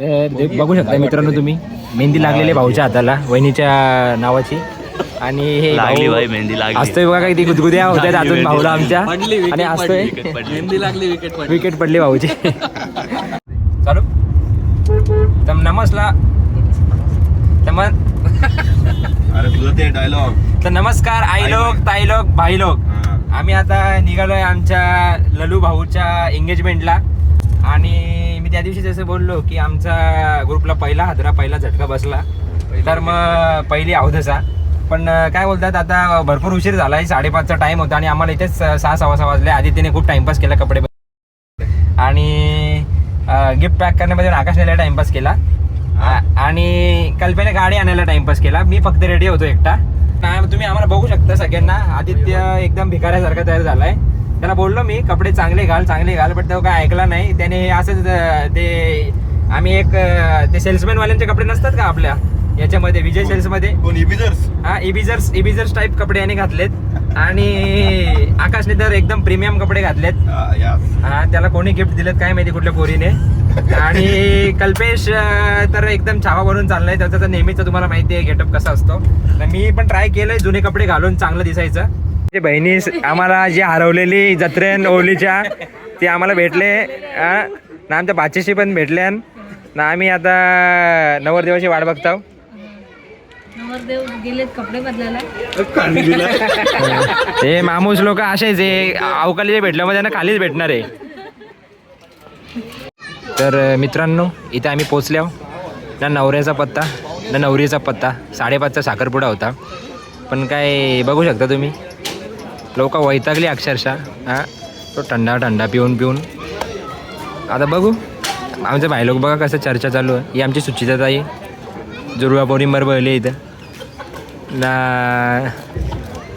तर बघू शकता मित्रांनो तुम्ही. मेहंदी लागलेली आहे भाऊच्या हाताला वहिनीच्या नावाची. आणि हे लागली भाऊ बाई मेहंदी लागली. असतोय बघा काही गुदगुद्या होत्या अजून. भाऊला आमच्या. आणि असतोय. मेहंदी लागली विकेट पडली. विकेट पडली भाऊची. चालू. तर नमस्ला. तम अरे तुझं ते डायलॉग तर नमस्कार आई लोक ताई लोक भाई लोक. आम्ही आता निघालोय आमच्या ललू भाऊच्या एंगेजमेंटला आणि मी त्या दिवशी जसं बोललो की आमचा ग्रुपला पहिला हादरा पहिला झटका बसला. तर मग पहिली अवधसा पण काय बोलतात आता भरपूर उशीर झाला आहे साडेपाचचा टाइम होता आणि आम्हाला इथेच सहा सव्वा सहा वाजले. आदित्यने खूप टाइमपास केला कपडे आणि गिफ्ट पॅक करण्यामध्ये आकाशने टाइमपास केला. आणि कल्पने गाडी आणायला टाइमपास केला. मी फक्त रेडी होतो एकटा. तुम्ही आम्हाला बघू शकता सगळ्यांना. आदित्य एकदम भिकाऱ्यासारखा तयार झालाय. त्याला बोललो मी कपडे चांगले घाल चांगले घाल पण तो काय ऐकला नाही. त्याने असंच ते आम्ही एक ते सेल्समॅन वाल्यांचे कपडे नसतात का आपल्या? याच्यामध्ये विजय सेल्समध्ये हा इबिजर्स इबिजर्स टाईप कपडे याने घातलेत. आणि आकाशने तर एकदम प्रीमियम कपडे घातलेत. हा त्याला कोणी गिफ्ट दिलेत काय माहिती कुठल्या पोरीने. आणि कल्पेश तर एकदम छावा बनून चाललाय. त्याचा नेहमीच तुम्हाला माहिती आहे गेटअप कसा असतो. तर मी पण ट्राय केलंय जुने कपडे घालून चांगलं दिसायचं. ते बहिणी आम्हाला जी हरवलेली जत्रेन ओलीच्या ते आम्हाला भेटले. ना आमच्या बाचीशी पण भेटल्या ना आम्ही आता नवरदेवाची वाट बघतो नवरदेव गेलेत कपडे बदलायला. ते मामूस लोक असेच आहे अवकाळी भेटलं म्हणजे त्यांना खालीच भेटणार आहे. तर मित्रांनो इथे आम्ही पोचल्या ना नवऱ्याचा पत्ता ना नवरीचा पत्ता. साडेपाचचा साखरपुडा होता. पण काय बघू शकता तुम्ही. लोक वैतागली अक्षरशः. हां? तो थंडा थंडा पिऊन पिऊन. आता बघू. आमचे भाई लोक बघा कसं चर्चा चालू आहे. ही आमची सुचिता ताई. जुरवा पोरींबर बघले इथं. ना.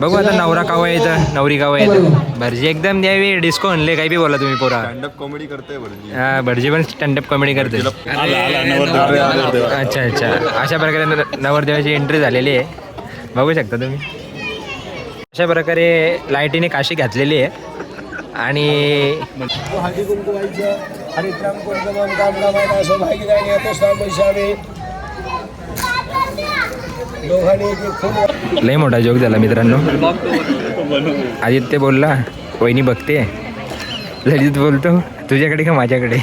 बघू आता नवरा कावा येतं नवरी कावा येतं भटजी एकदम द्यावी. डिस्को आणले. काही बी बोला तुम्ही पोरा. स्टँडअप कॉमेडी करते हा भटजी पण स्टँडअप कॉमेडी करते अच्छा अच्छा. अशा प्रकारे नवरदेवाची एंट्री झालेली आहे. बघू शकता तुम्ही. अशा प्रकारे लाईटीने काशी घातलेली आहे. आणि हळदी कुंकू व्हायचं लय मोठा जोक झाला मित्रांनो. आदित्य बोलला वहिनी बघते. ललित बोलतो तुझ्याकडे का माझ्याकडे?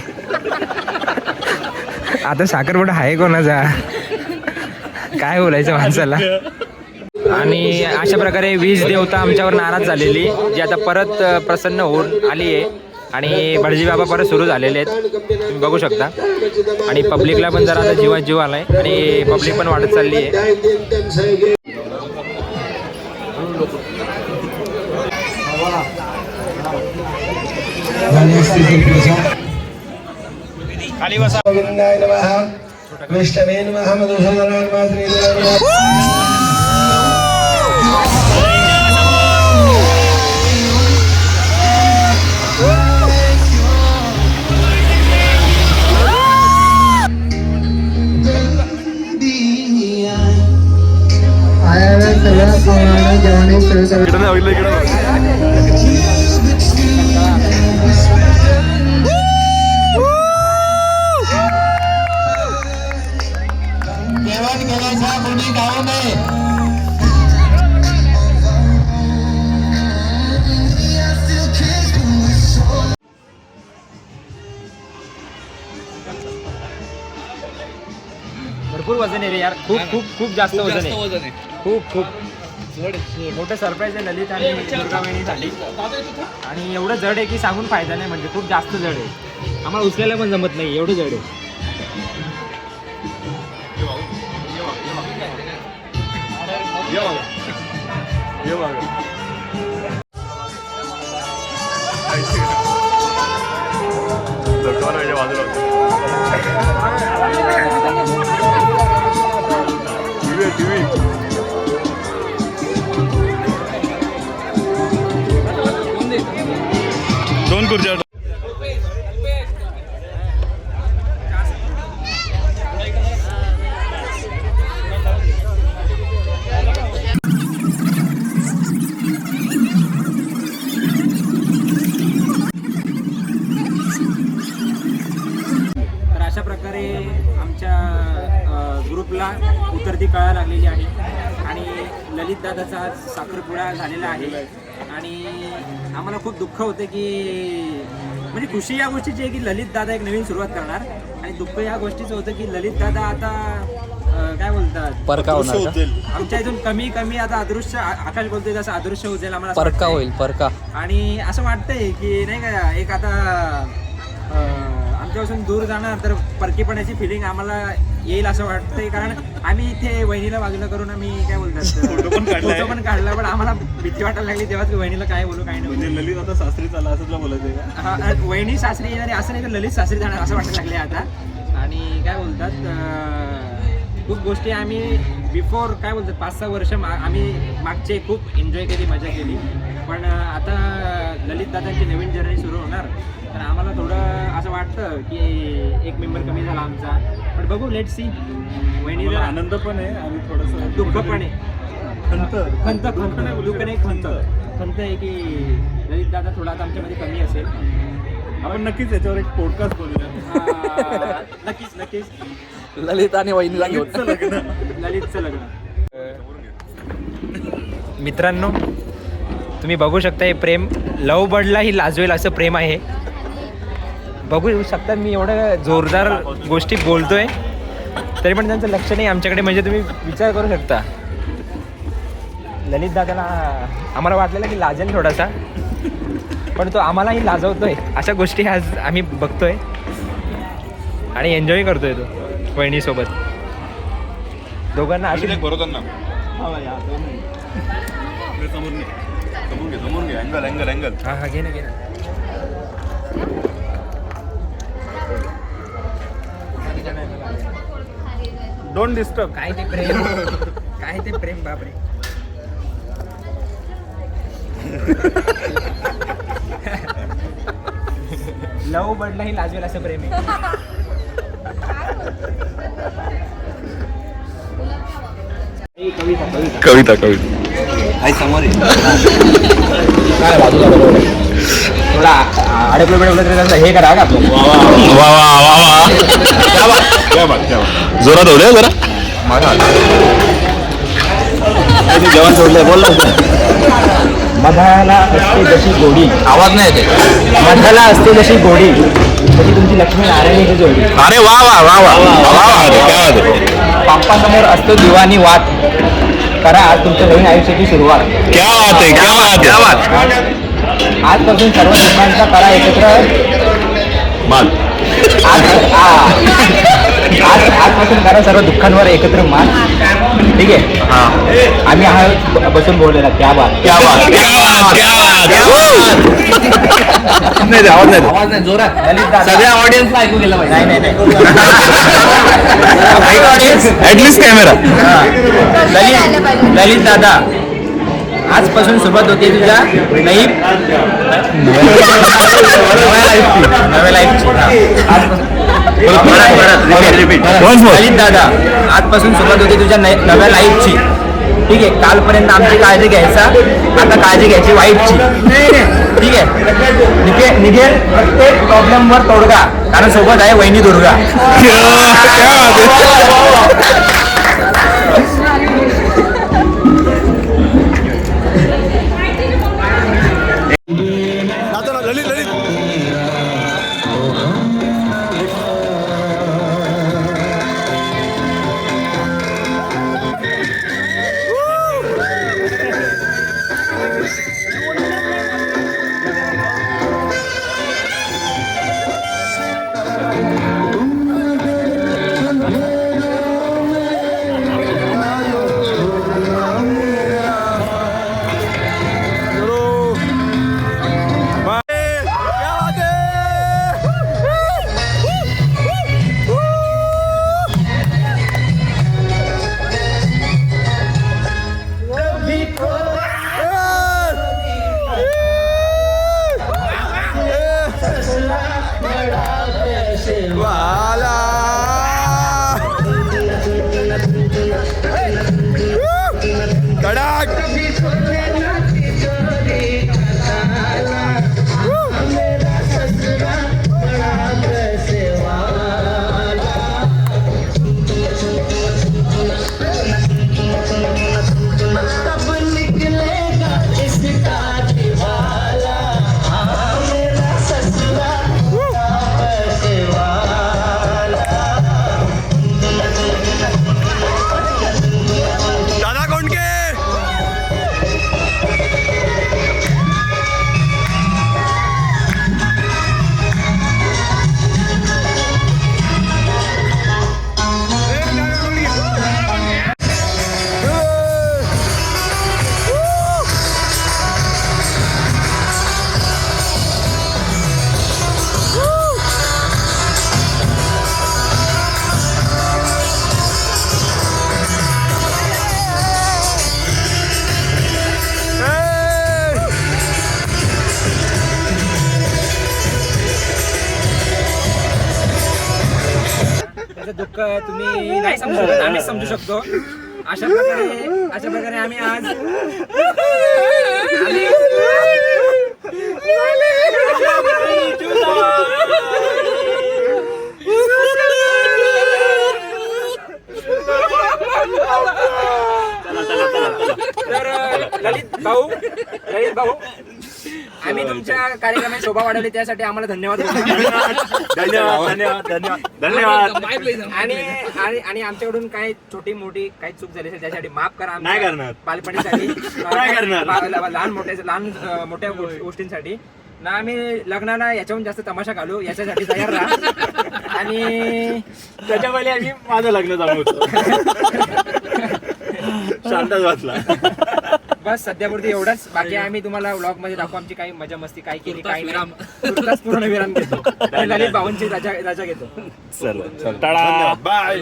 आता साखरपुडा आहे कोणाचा? काय बोलायचं माणसाला? आणि अशा प्रकारे वीज देवता आमच्यावर नाराज झालेली जी आता परत प्रसन्न होऊन आली आहे. आणि भटजी बाबा परत सुरू झालेले आहेत. तुम्ही बघू शकता. आणि पब्लिकला पण जरा आता जीवात जीव आलाय. आणि पब्लिक पण वाढत चालली आहे. गोविंदाय नमः. विष्णवे नमः मधुसूदनाय नमः श्रीधराय नमः भरपूर वजन आहे रे यार. खूप खूप खूप जास्त वजन जास्त आहे. वजन आहे. खूप. जड मोठं सरप्राईज आहे ललित आणि दुर्गावहिनीसाठी आणि एवढं जड आहे की सांगून फायदा नाही म्हणजे खूप जास्त जड आहे. आम्हाला उचलायला पण जमत नाही एवढं जड आहे. दोन खुर्च्या तर अशा प्रकारे आमच्या ग्रुपला उतरती कळा लागलेली आहे. आणि ललित दादाचा आज साखरपुडा झालेला आहे. आणि आम्हाला खूप दुःख होतं की म्हणजे खुशी या गोष्टीची आहे की ललित दादा एक नवीन सुरुवात करणार. आणि दुःख या गोष्टीचं होतं की ललित दादा आता अ, काय बोलतात? परका होणार का? होतील. आमच्या इथून कमी कमी आता अदृश्य आ- आकाश बोलतोय जसं अदृश्य होईल आम्हाला असं परका वाटतंय. होईल परका. आणि असं वाटतंय की नाही का एक आता अं, आमच्यापासून दूर जाणार तर परकीपणाची फिलिंग आम्हाला येईल असं वाटतंय. कारण आम्ही इथे वहिनीला बाजूला करून आम्ही काय बोलतात? पण काढलाय. फोटो पण काढला पण आम्हाला भीती वाटायला लागली तेव्हाच की वहिनीला काय बोलू काय नाही. म्हणजे ललित आता सासरी चाला असं तुला बोलायचं आहे का? हा, अ, वहिनी सासरी येणार असं नाही की ललित सासरी जाणार असं वाटायला लागले आता. आणि काय बोलतात अं, खूप गोष्टी आम्ही बिफोर काय बोलतात पाच सहा वर्ष मा- आम्ही मागचे खूप एन्जॉय केली मजा केली. पण अं, आता ललित दादांची नवीन जर्नी सुरू होणार. तर आम्हाला थोडं असं वाटतं की एक मेंबर कमी झाला आमचा. पण बघू लेट सी वहिनी जरा आनंद पण आहे आणि थोडस दुःख पण आहे. खंत. खंत खंत नाही दुःख नाही खंत खंत आहे की ललित दादा थोडा आता आमच्यामध्ये कमी असेल. आपण नक्कीच याच्यावर एक पॉडकास्ट बोलूया. नक्कीच नक्कीच. ललित आणि वहिनीला घेऊन. ललितचं लग्न. ललितचं लग्न. मित्रांनो तुम्ही बघू शकता हे प्रेम लव बर्डलाही लाजवेल असं प्रेम आहे. बघू शकता मी एवढं जोरदार गोष्टी बोलतोय तरी पण त्यांचं लक्ष नाही आमच्याकडे म्हणजे तुम्ही विचार करू शकता. ललित दादाला आम्हाला वाटलेलं की लाजेल थोडासा पण तो आम्हालाही लाजवतोय. अशा गोष्टी आज आम्ही बघतोय आणि एन्जॉय करतोय तो वहिनीसोबत. दोघांना अशी हा हा घे ना घे ना. डोंट डिस्टर्ब काय ते प्रेम? काय ते प्रेम बापरे. लव बर्डलाही लाजवेल असं प्रेम आहे. कविता कविता. कविता कविता काय बाजूला बरोबर थोडा अडकलं बिडकलं तरी त्यांचं हे करा का? आपलं वा वा वा वा. क्या बात क्या बात क्या बात जोरात होऊ जरा. जेवण सोडलंय बोल मधाला असते जशी गोडी. आवाज नाही येते. मधाला असते जशी गोडी तशी तुमची लक्ष्मी नारायणीची जोडी. अरे वा वा वा वा. वा वा क्या बात है बाप्पासमोर असतो दिवाणी वाद. करा आज तुमच्या नवीन आयुष्याची सुरुवात. क्या बात है क्या बात क्या बात. आजपासून सर्व दुकानांचा करा एकत्र. माल आज आ- आज आजपासून करा सर्व दुःखांवर एकत्र मान. ठीक आहे? आम्ही आहात ब- बसून बोललेला त्या बात. क्या बात. क्या बात. क्या बात. क्या बात. नाही आवाज नाही आवाज नाही जोरात. ललित दादा. सगळ्या ऑडियन्सला ऐकू गेलं पाहिजे. नाही नाही नाही. ऍटलीस्ट कॅमेरा ललित ललित दादा. आजपासून सुरुवात होते तुझ्या नई नव्या लाईफची ललित दादा आजपासून सुरुवात होती तुझ्या नव्या लाईफची ठीक आहे कालपर्यंत आमची काळजी घ्यायचा आता काळजी घ्यायची वाईटची ठीक आहे. निघे निघेल प्रत्येक प्रॉब्लेमवर तोडगा. कारण सोबत आहे वहिनी दुर्गा. दुःख तुम्ही नाही समजू शकत आम्ही समजू शकतो. अशा प्रकारे अशा प्रकारे आम्ही आज तर ललित भाऊ ललित भाऊ आम्ही तुमच्या कार्यक्रमात शोभा वाढवली त्यासाठी आम्हाला धन्यवाद. धन्यवाद धन्यवाद धन्यवाद. धन्यवाद आणि आणि आणि आमच्याकडून काही छोटी मोठी काही चूक झाली असेल त्यासाठी माफ करा आमच्या नाही करणार. बालपणीसाठी नाही करणार. बा- लहान मोठ्या लहान अ, मोठ्या गोष्टींसाठी. ना आम्ही लग्नाला याच्याहून जास्त तमाशा घालू याच्यासाठी तयार राहा. आणि त्याच्या पहिले आम्ही माझं लग्न जमवतो शांतच वाचला बस सध्यापुरती एवढंच. बाकी आम्ही तुम्हाला व्लॉगमध्ये दाखवू. आमची काही मजा मस्ती काय केली काय नाही. पूर्ण विराम घेतो. आणि ललित भाऊंची रजा रजा घेतो. चल बाय